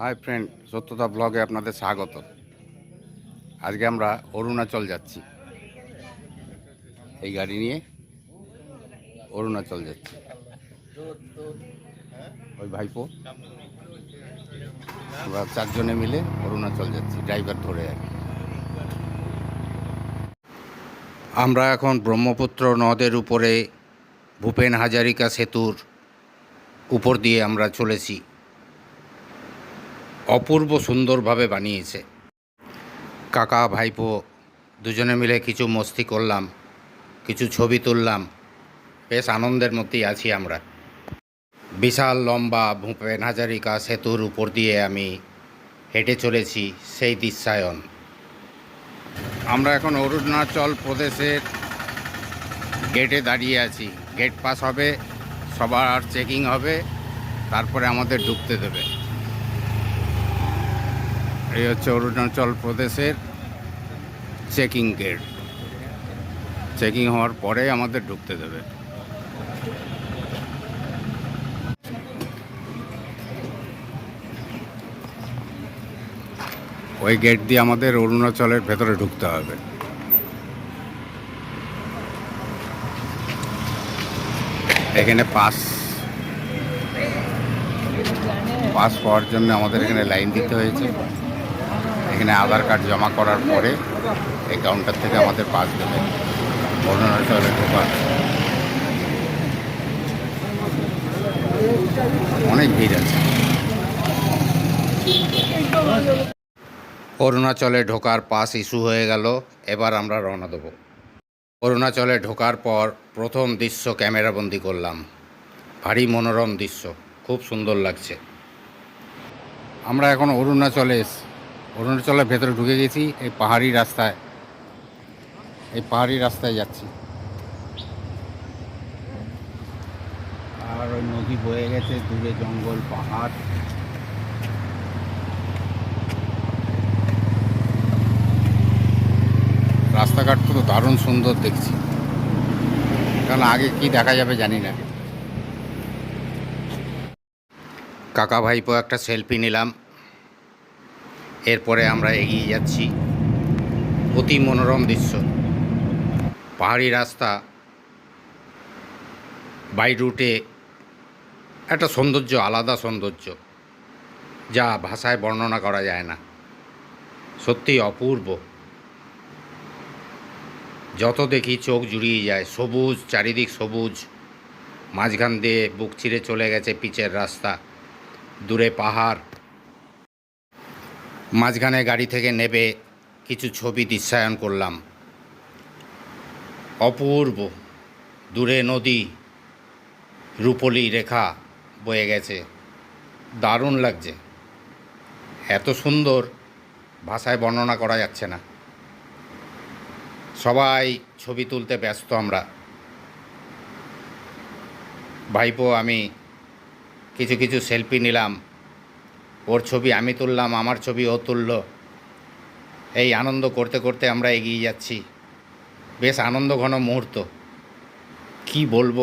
Hi friend সত্যতা ব্লগে আপনাদের স্বাগত। আজকে আমরা অরুণাচল যাচ্ছি। এই গাড়ি নিয়ে অরুণাচল যাচ্ছি। ওই ভাইপো। আমরা চারজনে মিলে অরুণাচল যাচ্ছি ড্রাইভার ধরে আর আমরা এখন ব্রহ্মপুত্র নদের উপরে ভূপেন হাজারিকা সেতুর উপর দিয়ে আমরা চলেছি। অপূর্ব সুন্দরভাবে বানিয়েছে। কাকা, ভাইপো দুজনে মিলে কিছু মস্তি করলাম, কিছু ছবি তুললাম। বেশ আনন্দের মধ্যেই আছি আমরা। বিশাল লম্বা ভূপেন হাজারিকা সেতুর উপর দিয়ে আমি হেঁটে চলেছি সেই দৃশ্যায়ন। আমরা এখন অরুণাচল প্রদেশের গেটে দাঁড়িয়ে আছি। গেট পাস হবে, সবার চেকিং হবে, তারপরে আমাদের ঢুকতে দেবে। এই হচ্ছে অরুণাচল প্রদেশের চেকিং গেট। চেকিং হওয়ার পরে আমাদের ঢুকতে দেবে। ওই গেট দিয়ে আমাদের অরুণাচলের ভেতরে ঢুকতে হবে। এখানে পাস। পাস পাওয়ার জন্য আমাদের এখানে লাইন দিতে হয়েছে। এখানে আধার কার্ড জমা করার পরে এই কাউন্টার থেকে আমাদের পাস দেবে অরুণাচলে ঢোকার। অনেক ভিড় আছে। অরুণাচলে ঢোকার পাস ইস্যু হয়ে গেল, এবার আমরা রওনা দেবো। অরুণাচলে ঢোকার পর প্রথম দৃশ্য ক্যামেরাবন্দি করলাম। ভারী মনোরম দৃশ্য, খুব সুন্দর লাগছে। আমরা এখন অরুণাচলে অরুণাচলের ভেতরে ঢুকে গেছি, এই পাহাড়ি রাস্তায়। এই পাহাড়ি রাস্তায় যাচ্ছি। আর ওই নদী বয়ে গেছে, দূরে জঙ্গল, পাহাড়। রাস্তাঘাট তো দারুণ সুন্দর দেখছি। কারণ আগে কি দেখা যাবে জানি না। কাকা ভাইপো একটা সেলফি নিলাম। এরপরে আমরা এগিয়ে যাচ্ছি। অতি মনোরম দৃশ্য। পাহাড়ি রাস্তা বাই রুটে একটা সৌন্দর্য, আলাদা সৌন্দর্য, যা ভাষায় বর্ণনা করা যায় না। সত্যি অপূর্ব। যত দেখি চোখ জুড়িয়ে যায়, সবুজ, চারিদিক সবুজ। মাঝখান দিয়ে বুক চিরে চলে গেছে পিচের রাস্তা। দূরে পাহাড় মাঝখানে গাড়ি থেকে নেবে কিছু ছবি দৃশ্যায়ন করলাম। অপূর্ব। দূরে নদী, রূপলি রেখা বয়ে গেছে। দারুণ লাগছে। এত সুন্দর ভাষায় বর্ণনা করা যাচ্ছে না। সবাই ছবি তুলতে ব্যস্ত আমরা। ভাইপো, আমি কিছু কিছু সেলফি নিলাম। ওর ছবি আমি তুললাম, আমার ছবি ও তুলল। এই আনন্দ করতে করতে আমরা এগিয়ে যাচ্ছি। বেশ আনন্দ ঘন মুহূর্ত। কি বলব?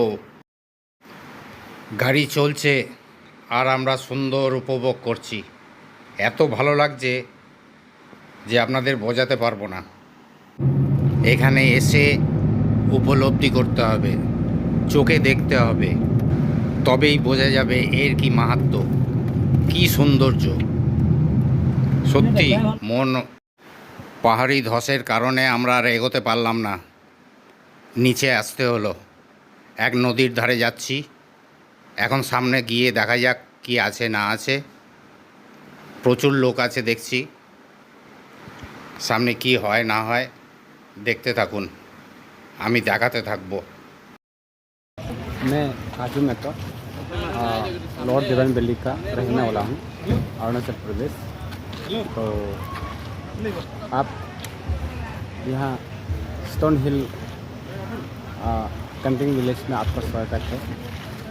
গাড়ি চলছে আর আমরা সুন্দর উপভোগ করছি। এত ভালো লাগছে যে আপনাদের বোঝাতে পারব না। এখানে এসে উপলব্ধি করতে হবে, চোখে দেখতে হবে। তবেই বোঝা যাবে এর কি মাহাত্ম কি সৌন্দর্য সত্যি মন পাহাড়ি ধসের কারণে আমরা আর এগোতে পারলাম না নিচে আসতে হলো এক নদীর ধারে যাচ্ছি এখন সামনে গিয়ে দেখা যাক কি আছে না আছে প্রচুর লোক আছে দেখছি সামনে কি হয় না হয় দেখতে থাকুন আমি দেখাতে থাকবো मैं काजू मेहता लॉर्ड देवन वैली का रहने वाला हूँ अरुणाचल प्रदेश तो आप यहाँ स्टोन हिल कैंपिंग विलेज में आपका स्वागत है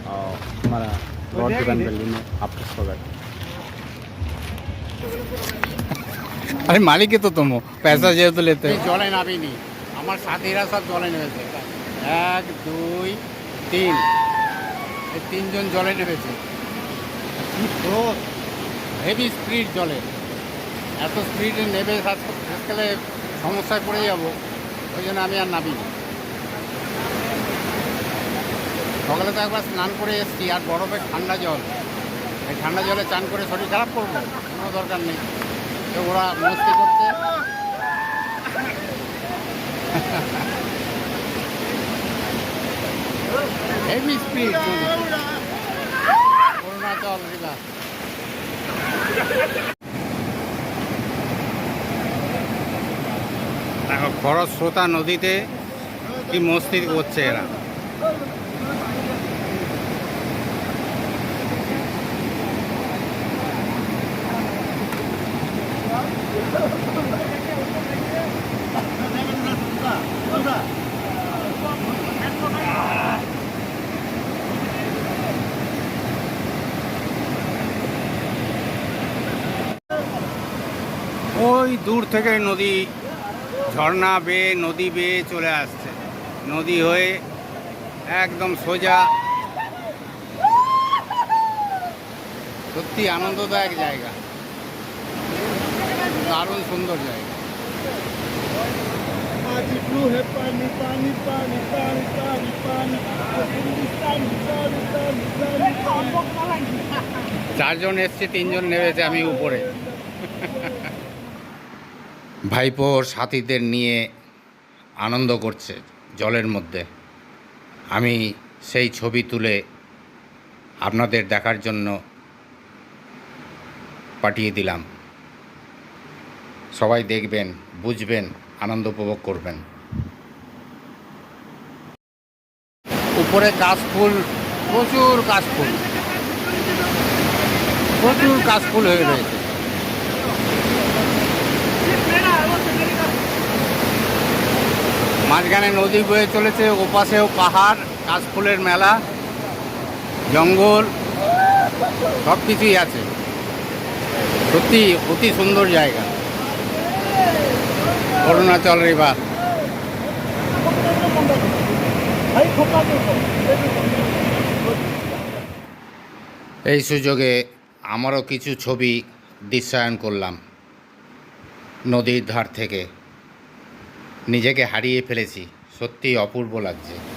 और हमारा लॉर्ड देवन वैली में आपका स्वागत है আরে মালিকই তো তুমি পয়সা যেহেতু লেতে জলে নামিনি আমার সাথীরা সব জলে নেমেছে এক দুই তিন এই তিনজন জলে নেমেছে। স্রোত হেভি স্পিড জলে। এত স্পিডে নেবে আজকালে সমস্যায় পড়ে যাব, ওই জন্য আমি আর নামি সকালে তো একবার স্নান করে এসেছি, আর বরফের ঠান্ডা জল। এই ঠান্ডা জলে চান করে শরীর খারাপ করব, কোনো দরকার নেই। তো ওরা মস্তি করছে। হেভি স্পিড অরুণাচল রিভার খরস্রোতা নদীতে কি মস্তি করছে এরা। ওই দূর থেকে নদী ঝর্ণা বেয়ে নদী বেয়ে চলে আসছে। নদী হয়ে একদম সোজা। সত্যি আনন্দদায়ক জায়গা। দারুণ সুন্দর জায়গা। চারজন এসছে তিনজন নেমেছে আমি উপরে। ভাইপো সাথীদের নিয়ে আনন্দ করছে জলের মধ্যে। আমি সেই ছবি তুলে আপনাদের দেখার জন্য পাঠিয়ে দিলাম। সবাই দেখবেন, বুঝবেন, আনন্দ উপভোগ করবেন। উপরে কাশফুল প্রচুর কাশফুল প্রচুর কাশফুল হয়ে রয়েছে। মাঝখানে নদী বয়ে চলেছে, ওপাশেও পাহাড়, কাশফুলের মেলা, জঙ্গল সব কিছুই আছে। সত্যি, অতি সুন্দর জায়গা। অরুণাচল রিভার এই সুযোগে আমারও কিছু ছবি দৃশ্যায়ন করলাম নদীর ধার থেকে। নিজেকে হারিয়ে ফেলেছি। সত্যি অপূর্ব লাগছে।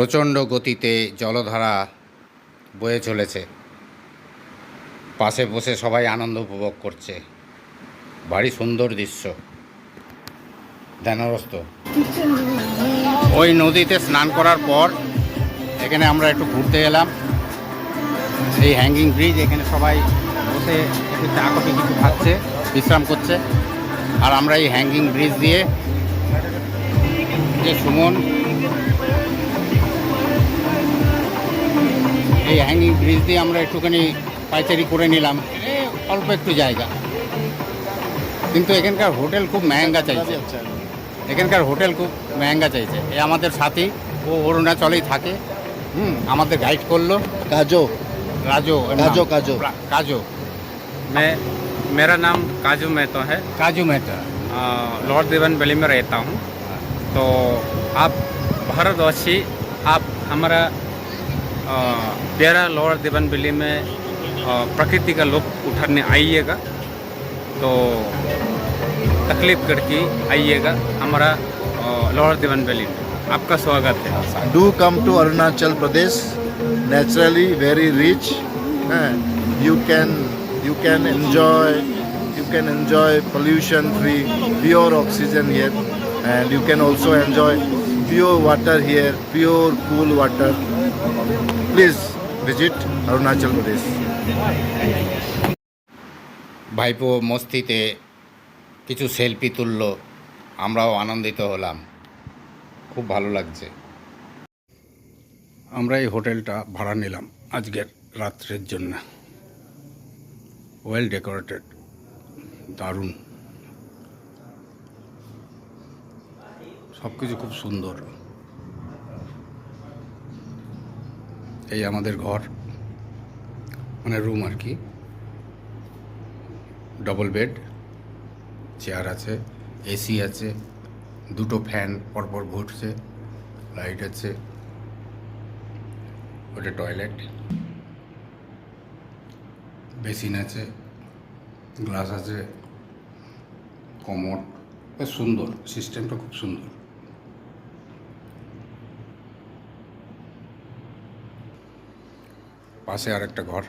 প্রচণ্ড গতিতে জলধারা বয়ে চলেছে। পাশে বসে সবাই আনন্দ উপভোগ করছে। ভারী সুন্দর দৃশ্য। ধ্যানগ্রস্ত ওই নদীতে স্নান করার পর এখানে আমরা একটু ঘুরতে এলাম। এই হ্যাঙ্গিং ব্রিজ এখানে সবাই বসে একটু চা, কফি, কিছু খাচ্ছে, বিশ্রাম করছে। আর আমরা এই হ্যাঙ্গিং ব্রিজ দিয়ে যে সুমন এই হ্যাঙ্গিং ব্রিজ দিয়ে আমরা একটুখানি পাইচারি করে নিলাম এ অল্প একটু জায়গা কিন্তু এখানকার হোটেল খুব মেহেঙ্গা চাইছে এখানকার হোটেল খুব মেহেঙ্গা চাইছে এ আমাদের সাথী ও অরুণাচলেই থাকে হুম আমাদের গাইড করলো काजो রাজো এর নাম। কাজো, কাজো। রা- কাজো मैं मेरा नाम काजू मेहतो है কাজু মেহতা अ, लॉर्ड देवन वैली में रहता हूँ तो आप भारतवासी आप हमारा अ, प्यारा लोअर देवन वैली में प्रकृति का लुप उठाने आइएगा। तो तकलीफ़ करके आइएगा हमारा लोअर देवन वैली में। आपका स्वागत है। Do come to Arunachal Pradesh naturally very rich you can you can enjoy you can enjoy pollution free pure oxygen here and you can also enjoy pure water here pure cool water Please visit Arunachal Pradesh. ভাইপো মস্তিতে কিছু selfie তুলল আমরাও আনন্দিত হলাম। খুব ভালো লাগছে। আমরা এই হোটেলটা ভাড়া নিলাম আজকের রাত্রের জন্য। ওয়েল ডেকোরেটেড দারুণ। সব কিছু খুব সুন্দর। এই আমাদের ঘর মানে রুম আর কি। ডবল বেড চেয়ার আছে এসি আছে, দুটো ফ্যান পরপর ঘুরছে লাইট আছে, ওটা টয়লেট বেসিন আছে গ্লাস আছে বেশ সুন্দর সিস্টেমটা খুব সুন্দর। পাশে আরেকটা ঘর।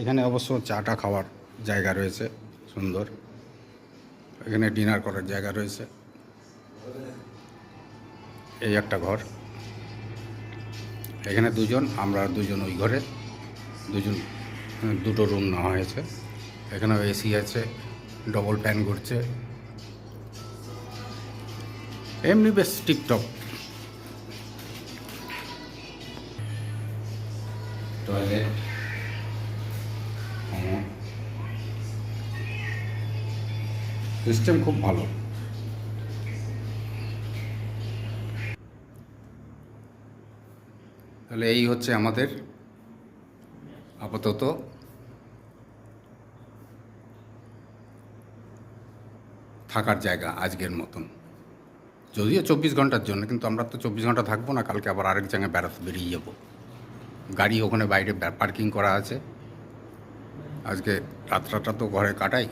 এখানে অবশ্য চাটা খাওয়ার জায়গা রয়েছে, সুন্দর। এখানে ডিনার করার জায়গা রয়েছে। এই একটা ঘর। এখানে দুজন, আমরা দুজন ওই ঘরে। দুজন, দুটো রুম নেওয়া হয়েছে। এখানেও এসি আছে ডবল ফ্যান ঘুরছে। এমনি বেশ টিপটপ। টয়লেট সিস্টেম খুব ভালো তাহলে এই হচ্ছে আমাদের আপাতত থাকার জায়গা আজকের মতন। যদিও চব্বিশ ঘণ্টার জন্য, কিন্তু আমরা তো চব্বিশ ঘণ্টা থাকব না, কালকে আবার আরেক জায়গায় বেড়াতে বেরিয়ে যাব। গাড়ি ওখানে বাইরে পার্কিং করা আছে। আজকে রাত্রাটা তো ঘরে কাটাই,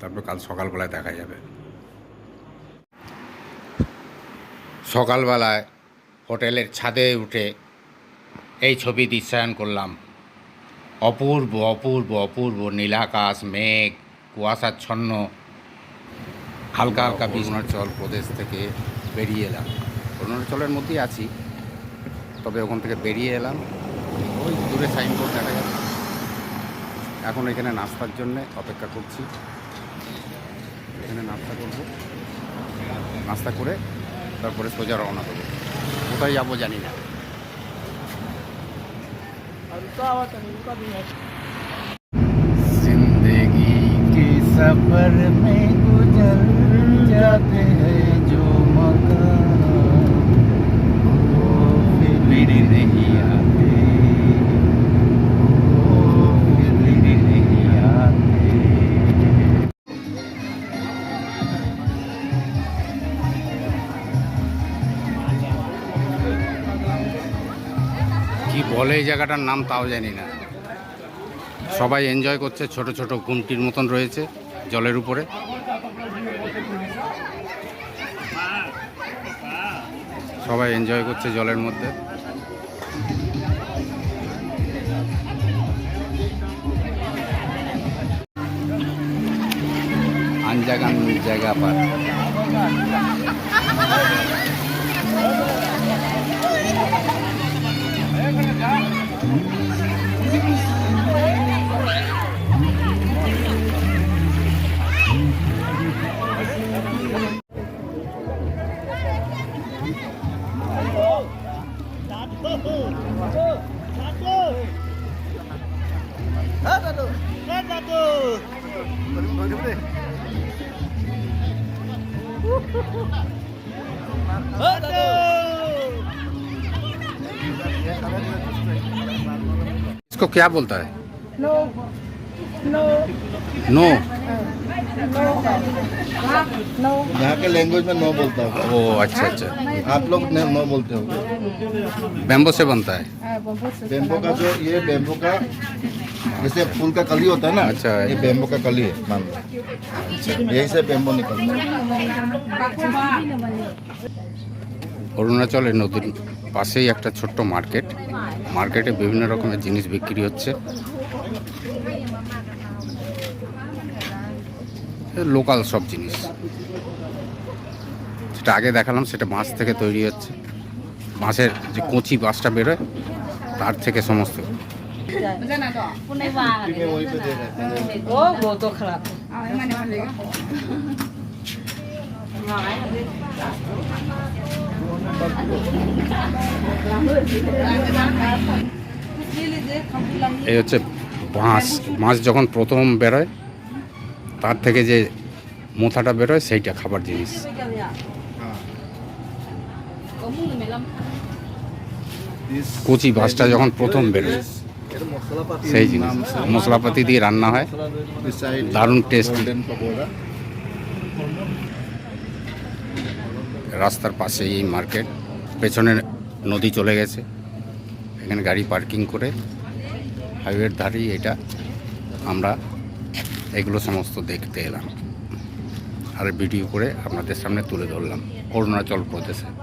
তারপর কাল সকালবেলায় দেখা যাবে। সকালবেলায় হোটেলের ছাদে উঠে এই ছবি দৃশ্যায়ন করলাম। অপূর্ব অপূর্ব অপূর্ব নীলাকাশ, মেঘ কুয়াশাচ্ছন্ন হালকা হালকা অরুণাচল প্রদেশ থেকে বেরিয়ে এলাম। অরুণাচলের মধ্যেই আছি, তবে ওখান থেকে বেরিয়ে এলাম। দূরে সাইনবোর্ড দেখা যাচ্ছে এখন এখানে নাস্তার জন্য অপেক্ষা করছি এখানে নাস্তা করব নাস্তা করে তারপরে সোজা রওনা দেবো কোথায় যাবো জানি না जिंदगी के सफर में गुजर जाते हैं जो मकान वो फिर नहीं आते বলে এই জায়গাটার নাম তাও জানি না। সবাই এনজয় করছে, ছোট ছোট গুমটির মতন রয়েছে জলের উপরে। সবাই এনজয় করছে জলের মধ্যে। আনজাগান জায়গা পার। इसको क्या बोलता है No, no, नो no. यहाँ के लैंग्वेज में नो बोलता होगा ओ अच्छा अच्छा आप लोग ने नो बोलते होंगे बैम्बो से बनता है बेम्बो का जो ये बेम्बो का जैसे फूल का कली होता है ना अच्छा। ये बेम्बो का कली है मान लो यही से बेम्बो निकलता है অরুণাচলের নদীর পাশেই একটা ছোট্ট মার্কেট মার্কেটে বিভিন্ন রকমের জিনিস বিক্রি হচ্ছে লোকাল সব জিনিস। সেটা আগে দেখালাম সেটা মাছ থেকে তৈরি হচ্ছে। মাছের যে কচি বাসটা বেরোয় তার থেকে সমস্ত। এই হচ্ছে বাঁশ। মাছ যখন প্রথম বেরোয় তার থেকে যে মোথাটা বেরোয় সেইটা খাবার জিনিস। কচি বাঁশটা যখন প্রথম বেরোয়, সেই জিনিস। মশলাপাতি দিয়ে রান্না হয়। দারুণ টেস্ট। রাস্তার পাশে এই মার্কেট পেছনে নদী চলে গেছে। এখানে গাড়ি পার্কিং করে, হাইওয়ের ধারেই এটা আমরা এগুলো সমস্ত দেখতে এলাম। আর ভিডিও করে আপনাদের সামনে তুলে ধরলাম। অরুণাচল প্রদেশে।